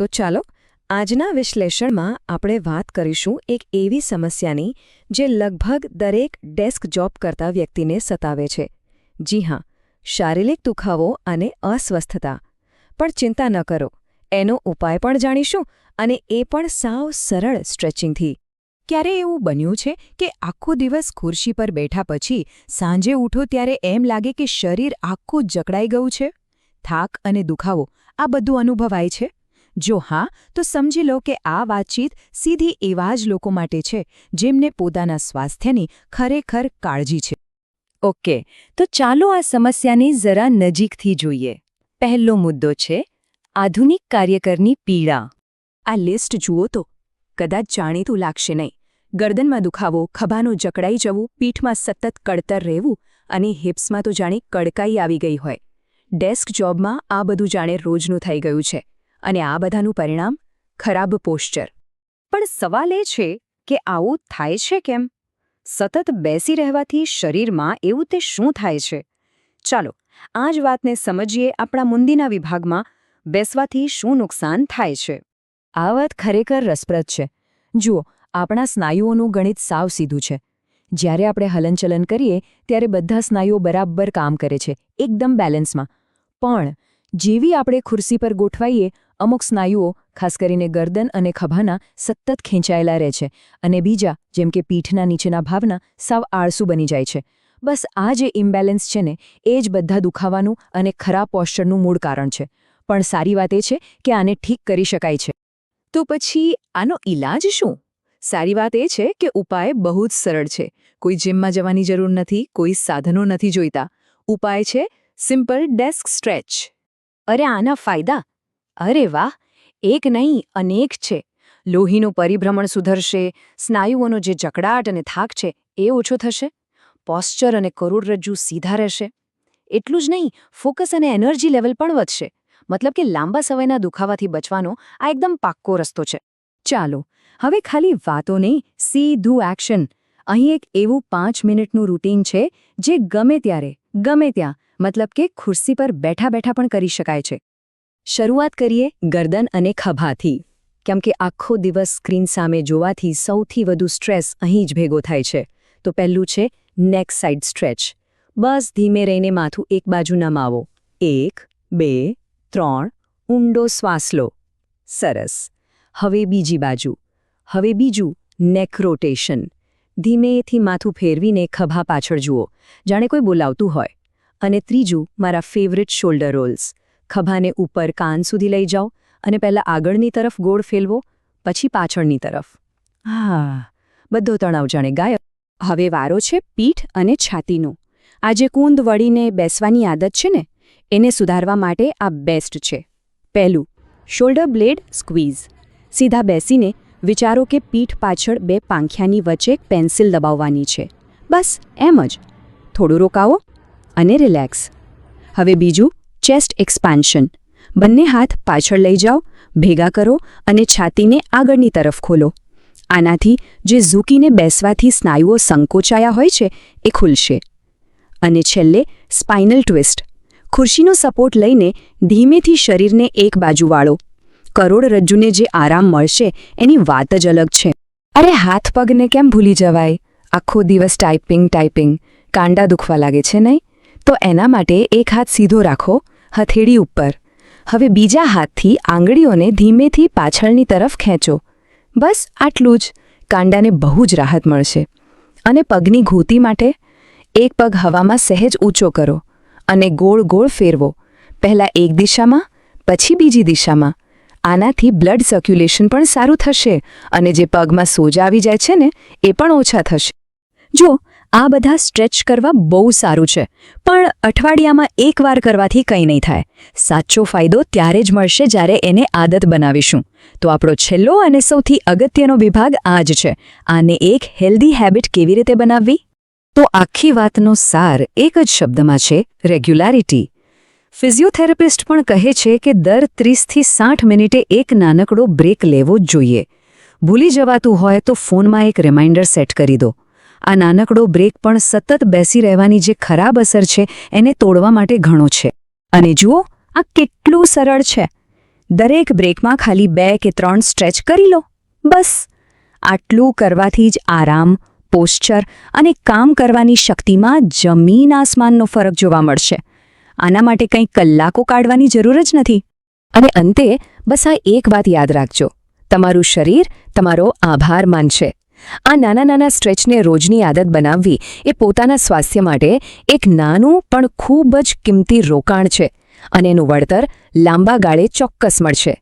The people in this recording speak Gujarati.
તો ચાલો આજના વિશ્લેષણમાં આપણે વાત કરીશું એક એવી સમસ્યાની જે લગભગ દરેક ડેસ્ક જોબ કરતા વ્યક્તિને સતાવે છે. જી હા, શારીરિક દુખાવો અને અસ્વસ્થતા. પણ ચિંતા ન કરો, એનો ઉપાય પણ જાણીશું અને એ પણ સાવ સરળ સ્ટ્રેચિંગથી. ક્યારે એવું બન્યું છે કે આખો દિવસ ખુરશી પર બેઠા પછી સાંજે ઉઠો ત્યારે એમ લાગે કે શરીર આખું જકડાઈ ગયું છે? થાક અને દુખાવો, આ બધું અનુભવાય છે? જો હા, તો સમજી લો કે આ વાતચીત સીધી એવા જ લોકો માટે છે, જેમને પોતાના સ્વાસ્થ્યની ખરેખર કાળજી છે. ઓકે, તો ચાલો આ સમસ્યાને જરા નજીકથી જોઈએ. પહેલો મુદ્દો છે, આધુનિક કાર્યકરની પીડા. આ લિસ્ટ જુઓ તો, કદાચ જાણીતું લાગશે નહીં. ગરદનમાં દુખાવો, ખભાનું જકડાઈ જવું, પીઠમાં સતત કડતર રહેવું અને હિપ્સમાં તો જાણે કડકાઈ આવી ગઈ હોય. ડેસ્ક જોબમાં આ બધું જાણે રોજનું થઈ ગયું છે. અને આ બધાનું પરિણામ ખરાબ પોશ્ચર. પણ સવાલ એ છે કે આવું થાય છે કેમ? સતત બેસી રહેવાથી શરીરમાં એવું તે શું થાય છે? ચાલો, આ જ વાતને સમજીએ આપણા મુંદીના વિભાગમાં બેસવાથી શું નુકસાન થાય છે. આ વાત ખરેખર રસપ્રદ છે. જુઓ, આપણા સ્નાયુઓનું ગણિત સાવ સીધું છે. જ્યારે આપણે હલનચલન કરીએ, ત્યારે બધા સ્નાયુઓ બરાબર કામ કરે છે, એકદમ બેલેન્સમાં. પણ, જેવી આપણે ખુરશી પર ગોઠવાઈએ અમુક સ્નાયુઓ, ખાસ કરીને ગરદન અને ખભાના, સતત ખેંચાયેલા રહે છે અને બીજા, જેમ કે પીઠના નીચેના ભાવના સાવ આળસુ બની જાય છે. બસ આ જે ઇમ્બેલેન્સ છે ને, એ જ બધા દુખાવાનું અને ખરાબ પોશ્ચરનું મૂળ કારણ છે. પણ સારી વાત એ છે કે આને ઠીક કરી શકાય છે. તો પછી, આનો ઈલાજ શું? સારી વાત એ છે કે ઉપાય બહુ જ સરળ છે. કોઈ જિમમાં જવાની જરૂર નથી, કોઈ સાધનો નથી જોઈતા. ઉપાય છે, સિમ્પલ ડેસ્ક સ્ટ્રેચ. અરે આના ફાયદા? અરે વાહ, એક નહીં, અનેક છે. લોહીનું પરિભ્રમણ સુધરશે, સ્નાયુઓનો જે જકડાટ અને થાક છે, એ ઓછો થશે. પોસ્ચર અને કરોડરજ્જુ સીધા રહેશે. એટલું જ નહીં, ફોકસ અને એનર્જી લેવલ પણ વધશે. મતલબ કે લાંબા સમયના દુખાવાથી બચવાનો આ એકદમ પાક્કો રસ્તો છે. ચાલો, હવે ખાલી વાતો નહીં સીધું એક્શન. અહીં એક એવું પાંચ મિનિટનું રૂટીન છે, જે ગમે ત્યારે, ગમે ત્યાં, મતલબ કે ખુરશી પર બેઠા બેઠા પણ કરી શકાય છે. શરૂઆત કરીએ ગરદન અને ખભાથી. કેમ કે આખો દિવસ સ્ક્રીન સામે જોવાથી સૌથી વધુ સ્ટ્રેસ અહીં જ ભેગો થાય છે. તો પહેલું છે નેક સાઇડ સ્ટ્રેચ બસ ધીમે રહીને માથું એક બાજુ નમાવો. એક, બે, ત્રણ, ઊંડો શ્વાસ લો. સરસ. હવે બીજી બાજુ. હવે બીજું નેક રોટેશન ધીમેથી માથું ફેરવીને ખભા પાછળ જુઓ. જાણે કોઈ બોલાવતું હોય. અને ત્રીજું, મારા ફેવરિટ શોલ્ડર રોલ્સ ખભાને ઉપર કાન સુધી લઈ જાઓ અને પહેલાં આગળની તરફ ગોળ ફેલવો, પછી પાછળની તરફ. હા, બધો તણાવ જાણે ગાયબ. હવે વારો છે પીઠ અને છાતીનો. આ જે કુંદ વળીને બેસવાની આદત છે ને? એને સુધારવા માટે આ બેસ્ટ છે. પહેલું શોલ્ડર બ્લેડ સ્ક્વીઝ સીધા બેસીને વિચારો કે પીઠ પાછળ બે પાંખિયાની વચ્ચે પેન્સિલ દબાવવાની છે. બસ, એમ જ. થોડું રોકાવો અને રિલેક્સ હવે બીજું ચેસ્ટ એક્સપાન્શન. બંને હાથ પાછળ લઈ જાઓ, ભેગા કરો અને છાતીને આગળની તરફ ખોલો. આનાથી જે ઝૂકીને બેસવાથી સ્નાયુઓ સંકોચાયા હોય છે, એ ખુલશે. અને છેલ્લે સ્પાઇનલ ટ્વિસ્ટ. ખુરશીનો સપોર્ટ લઈને ધીમેથી શરીરને એક બાજુ વાળો. કરોડરજ્જુને જે આરામ મળશે, એની વાત જ અલગ છે. અરે હાથ પગને કેમ ભૂલી જવાય? આખો દિવસ ટાઈપિંગ ટાઈપિંગ કાંડા દુખવા લાગે છે નહીં? તો એના માટે એક હાથ સીધો રાખો હથેળી ઉપર. હવે બીજા હાથથી આંગળીઓને ધીમેથી પાછળની તરફ ખેંચો. બસ આટલું જ. કાંડાને બહુ જ રાહત મળશે. અને પગની ઘૂંટી માટે એક પગ હવામાં સહેજ ઊંચો કરો અને ગોળ ગોળ ફેરવો. પહેલાં એક દિશામાં, પછી બીજી દિશામાં. આનાથી બ્લડ સર્ક્યુલેશન પણ સારું થશે અને જે પગમાં સોજા આવી જાય છે ને, એ પણ ઓછા થશે. જો આ બધા સ્ટ્રેચ કરવા બહુ સારું છે. પણ અઠવાડિયામાં એકવાર કરવાથી કંઈ નહીં થાય. સાચો ફાયદો ત્યારે જ મળશે જ્યારે એને આદત બનાવીશું. તો આપણો છેલ્લો અને સૌથી અગત્યનો વિભાગ આ જ છે. આને એક હેલ્ધી હેબિટ કેવી રીતે બનાવવી? તો આખી વાતનો સાર એક જ શબ્દમાં છે, રેગ્યુલારિટી. ફિઝિયોથેરાપિસ્ટ પણ કહે છે કે દર ત્રીસથી સાઠ મિનિટે એક નાનકડો બ્રેક લેવો જ જોઈએ. ભૂલી જવાતું હોય તો ફોનમાં એક રિમાઇન્ડર સેટ કરી દો. આ નાનકડો બ્રેક પણ સતત બેસી રહેવાની જે ખરાબ અસર છે, એને તોડવા માટે ઘણો છે. અને જુઓ, આ કેટલું સરળ છે. દરેક બ્રેકમાં ખાલી બે કે ત્રણ સ્ટ્રેચ કરી લો. બસ. આટલું કરવાથી જ આરામ, પોસ્ચર અને કામ કરવાની શક્તિમાં જમીન આસમાનનો ફરક જોવા મળશે. આના માટે કંઈ કલાકો કાઢવાની જરૂર જ નથી. અને અંતે, બસ આ એક વાત યાદ રાખજો. તમારું શરીર તમારો આભાર માનશે. આ નાના નાના સ્ટ્રેચને રોજની આદત બનાવવી એ પોતાના સ્વાસ્થ્ય માટે એક નાનું પણ ખૂબ જ કિંમતી રોકાણ છે અને એનું વળતર લાંબા ગાળે ચોક્કસ મળશે.